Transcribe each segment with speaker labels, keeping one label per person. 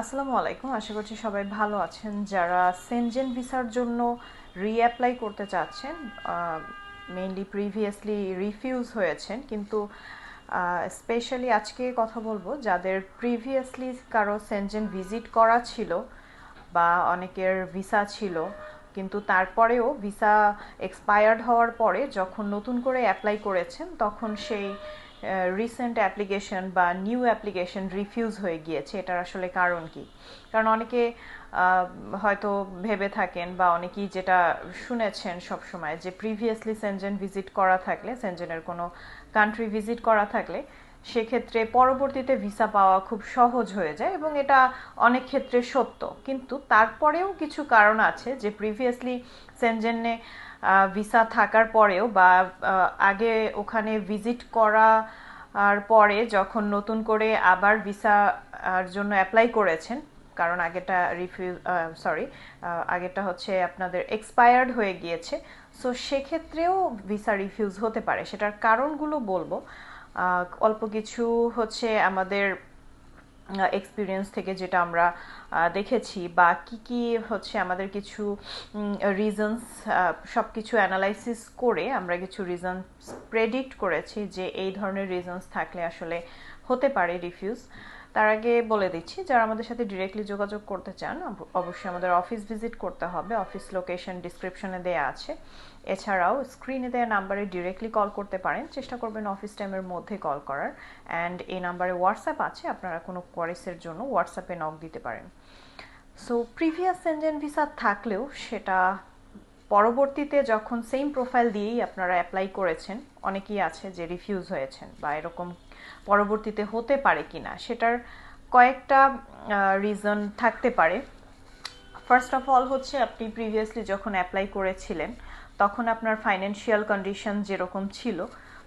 Speaker 1: আসসালামু আলাইকুম। আশা করছি সবাই ভালো আছেন। যারা সেনজেন ভিসার জন্য রিঅ্যাপ্লাই করতে চাচ্ছেন মেইনলি প্রিভিয়াসলি রিফিউজ হয়েছেন, কিন্তু স্পেশালি আজকে কথা বলব যাদের প্রিভিয়াসলি কারও সেনজেন ভিজিট করা ছিল বা অনেকের ভিসা ছিল, কিন্তু তারপরেও ভিসা এক্সপায়ার্ড হওয়ার পরে যখন নতুন করে অ্যাপ্লাই করেছেন, তখন সেই রিসেন্ট অ্যাপ্লিকেশন বা নিউ অ্যাপ্লিকেশন রিফিউজ হয়ে গিয়েছে, এটার আসলে কারণ কি? কারণ অনেকে হয়তো ভেবে থাকেন বা অনেকেই যেটা শুনেছেন সব সময় যে প্রিভিয়াসলি সেনজেন ভিজিট করা থাকলে সেনজেনের কোনো কান্ট্রি ভিজিট করা থাকলে, সেক্ষেত্রে পরবর্তীতে ভিসা পাওয়া খুব সহজ হয়ে যায় এবং এটা অনেক ক্ষেত্রে সত্য। কিন্তু তারপরেও কিছু কারণ আছে যে প্রিভিয়াসলি সেনজেনে ভিসা থাকার পরেও বা আগে ওখানে ভিজিট করা আর পরে যখন নতুন করে আবার ভিসা আর জন্য অ্যাপ্লাই করেছেন, কারণ আগেটা রিফিউজ সরি আগেটা হচ্ছে আপনাদের এক্সপায়ার্ড হয়ে গিয়েছে সো সেক্ষেত্রেও ভিসা রিফিউজ হতে পারে। সেটার কারণগুলো বলব। অল্প কিছু হচ্ছে আমাদের এক্সপিরিয়েন্স থেকে যেটা আমরা দেখেছি বা কী কী হচ্ছে আমাদের কিছু রিজনস সব কিছু অ্যানালাইসিস করে আমরা কিছু রিজনস প্রেডিক্ট করেছি যে এই ধরনের রিজনস থাকলে আসলে হতে পারে রিফিউজ তার আগে বলে দিচ্ছি, যারা আমাদের সাথে ডিরেক্টলি যোগাযোগ করতে চান অবশ্যই আমাদের অফিস ভিজিট করতে হবে। অফিস লোকেশন ডিসক্রিপশনে দেওয়া আছে। এছাড়াও স্ক্রিনে দেওয়া নাম্বারে ডিরেক্টলি কল করতে পারেন। চেষ্টা করবেন অফিস টাইমের মধ্যে কল করার। অ্যান্ড এই নাম্বারে হোয়াটসঅ্যাপ আছে, আপনারা কোনো কোয়ারিসের জন্য হোয়াটসঅ্যাপে নক দিতে পারেন। সো প্রিভিয়াস সেনজেন ভিসা থাকলেও সেটা পরবর্তীতে যখন সেম প্রোফাইল দিয়েই আপনারা অ্যাপ্লাই করেছেন, অনেকেই আছে যে রিফিউজ হয়েছেন বা এরকম পরবর্তীতে হতে পারে কি না সেটার কয়েকটা রিজন থাকতে পারে। ফার্স্ট অফ অল হচ্ছে আপনি প্রিভিয়াসলি যখন অ্যাপ্লাই করেছিলেন, তখন আপনার ফাইন্যান্সিয়াল কন্ডিশন যেরকম ছিল,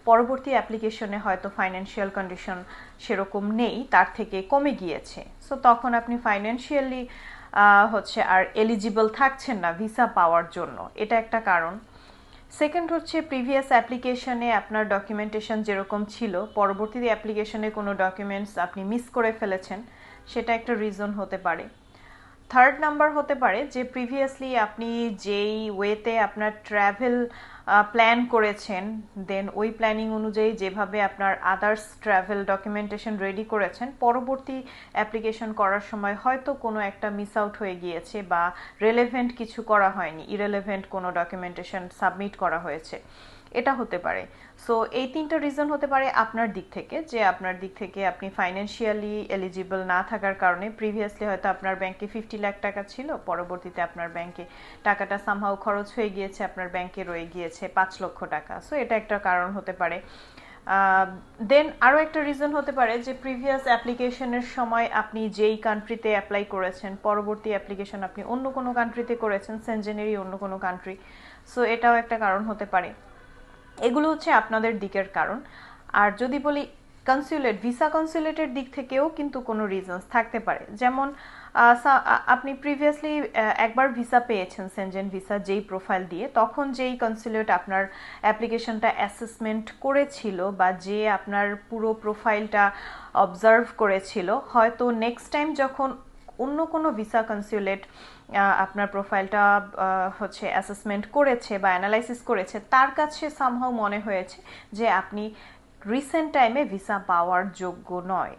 Speaker 1: পরবর্তী অ্যাপ্লিকেশনে হয়তো ফাইন্যান্সিয়াল কন্ডিশন সেরকম নেই, তার থেকে কমে গিয়েছে। সো তখন আপনি ফাইন্যান্সিয়ালি হচ্ছে আর এলিজিবল থাকছেন না ভিসা পাওয়ার জন্য। এটা একটা কারণ। সেকেন্ড হচ্ছে প্রিভিয়াস অ্যাপ্লিকেশনে আপনার ডকুমেন্টেশন যেরকম ছিল পরবর্তী অ্যাপ্লিকেশনে কোনো ডকুমেন্টস আপনি মিস করে ফেলেছেন, সেটা একটা রিজন হতে পারে। থার্ড নাম্বার হতে পারে, যে প্রিভিয়াসলি আপনি যেই ওয়েতে আপনার ট্র্যাভেল প্ল্যান করেছেন দেন ওই প্ল্যানিং অনুযায়ী যেভাবে আপনার আদার্স ট্র্যাভেল ডকুমেন্টেশন রেডি করেছেন, পরবর্তী অ্যাপ্লিকেশন করার সময় হয়তো কোনো একটা মিস আউট হয়ে গিয়েছে বা রেলেভেন্ট কিছু করা হয়নি ইরেলেভেন্ট কোনো ডকুমেন্টেশন সাবমিট করা হয়েছে। এটা হতে পারে। সো এই তিনটা রিজন হতে পারে আপনার দিক থেকে, যে আপনার দিক থেকে আপনি ফাইন্যান্সিয়ালি এলিজিবল না থাকার কারণে প্রিভিয়াসলি হয়তো আপনার ব্যাংকে ফিফটি লাখ টাকা ছিল, পরবর্তীতে আপনার ব্যাংকে টাকাটা সামহাও খরচ হয়ে গিয়েছে, আপনার ব্যাংকে রয়ে গিয়েছে পাঁচ লক্ষ টাকা। সো এটা একটা কারণ হতে পারে। দেন আরও একটা রিজন হতে পারে যে প্রিভিয়াস অ্যাপ্লিকেশনের সময় আপনি যেই কান্ট্রিতে অ্যাপ্লাই করেছেন, পরবর্তী অ্যাপ্লিকেশন আপনি অন্য কোনো কান্ট্রিতে করেছেন সেনজেনেরই অন্য কোনো কান্ট্রি সো এটাও একটা কারণ হতে পারে। এগুলো হচ্ছে আপনাদের দিকের কারণ। আর যদি বলি কনসুলেট ভিসা কনসুলেটের দিক থেকেও কিন্তু কোনো রিজনস থাকতে পারে। যেমন আপনি প্রিভিয়াসলি একবার ভিসা পেয়েছেন সেনজেন ভিসা যেই প্রোফাইল দিয়ে, তখন যেই কনসুলেট আপনার অ্যাপ্লিকেশনটা অ্যাসেসমেন্ট করেছিল বা যে আপনার পুরো প্রোফাইলটা অবজার্ভ করেছিল, হয়তো নেক্সট টাইম যখন অন্য কোনো ভিসা কনসুলেট আপনার প্রোফাইলটা হচ্ছে অ্যাসেসমেন্ট করেছে বা অ্যানালাইসিস করেছে, তার কাছে সামহাও মনে হয়েছে যে আপনি রিসেন্ট টাইমে ভিসা পাওয়ার যোগ্য নয়।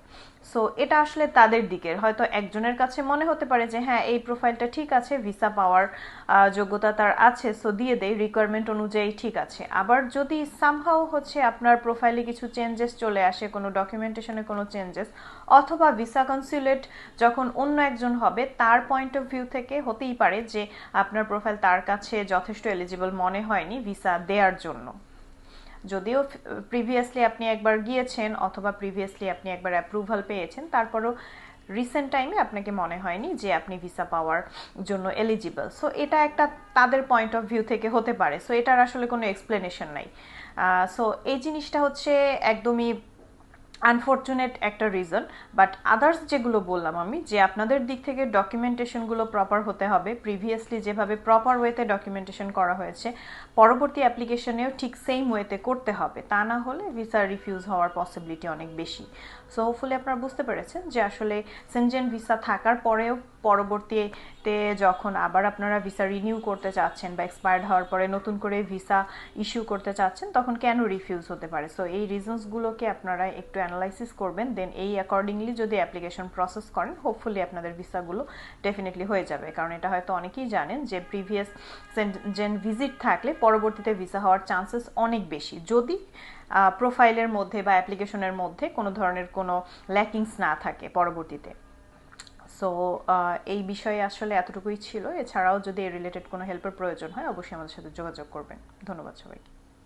Speaker 1: সো এটা আসলে তাদের দিকের। হয়তো একজনের কাছে মনে হতে পারে যে হ্যাঁ এই প্রোফাইলটা ঠিক আছে ভিসা পাওয়ার যোগ্যতা তার আছে সো দিয়ে দেয় রিকোয়ারমেন্ট অনুযায়ী ঠিক আছে। আবার যদি সামহাও হচ্ছে আপনার প্রোফাইলে কিছু চেঞ্জেস চলে আসে, কোনো ডকুমেন্টেশনে কোনো চেঞ্জেস অথবা ভিসা কনসুলেট যখন অন্য একজন হবে, তার পয়েন্ট অফ ভিউ থেকে হতেই পারে যে, আপনার প্রোফাইল তার কাছে যথেষ্ট এলিজিবল মনে হয়নি ভিসা দেওয়ার জন্য। যদিও প্রিভিয়াসলি আপনি একবার গিয়েছেন অথবা প্রিভিয়াসলি আপনি একবার অ্যাপ্রুভাল পেয়েছেন, তারপরও রিসেন্ট টাইমে আপনাকে মনে হয়নি যে আপনি ভিসা পাওয়ার জন্য এলিজিবল সো এটা একটা তাদের পয়েন্ট অফ ভিউ থেকে হতে পারে। সো এটার আসলে কোনো এক্সপ্লেনেশন নাই। সো এই জিনিসটা হচ্ছে একদমই আনফর্চুনেট একটা রিজন বাট আদার্স যেগুলো বললাম আমি, যে আপনাদের দিক থেকে ডকুমেন্টেশনগুলো প্রপার হতে হবে প্রিভিয়াসলি যেভাবে প্রপার ওয়েতে ডকুমেন্টেশন করা হয়েছে, পরবর্তী অ্যাপ্লিকেশনেও ঠিক সেম ওয়েতে করতে হবে। তা না হলে ভিসা রিফিউজ হওয়ার পসিবিলিটি অনেক বেশি। সো হোপফুলি আপনারা বুঝতে পেরেছেন যে আসলে সেনজেন ভিসা থাকার পরেও পরবর্তীতে যখন আবার আপনারা ভিসা রিনিউ করতে চাচ্ছেন বা এক্সপায়ার্ড হওয়ার পরে নতুন করে ভিসা ইস্যু করতে চাচ্ছেন, তখন কেন রিফিউজ হতে পারে? সো এই রিজনসগুলোকে আপনারা একটু অ্যানালাইসিস করবেন দেন এই অ্যাকর্ডিংলি যদি অ্যাপ্লিকেশন প্রসেস করেন হোপফুলি আপনাদের ভিসাগুলো ডেফিনেটলি হয়ে যাবে। কারণ এটা হয়তো অনেকেই জানেন যে প্রিভিয়াস সেনজেন ভিজিট থাকলে পরবর্তীতে ভিসা হওয়ার চান্সেস অনেক বেশি। যদি প্রোফাইলের মধ্যে বা অ্যাপ্লিকেশনের মধ্যে কোনো ধরনের কোনো ল্যাকিংস না থাকে পরবর্তীতে। সো এই বিষয়ে আসলে এতটুকুই ছিল। এছাড়াও যদি রিলেটেড কোনো হেল্পের প্রয়োজন হয়, অবশ্যই আমাদের সাথে যোগাযোগ করবেন। ধন্যবাদ সবাইকে।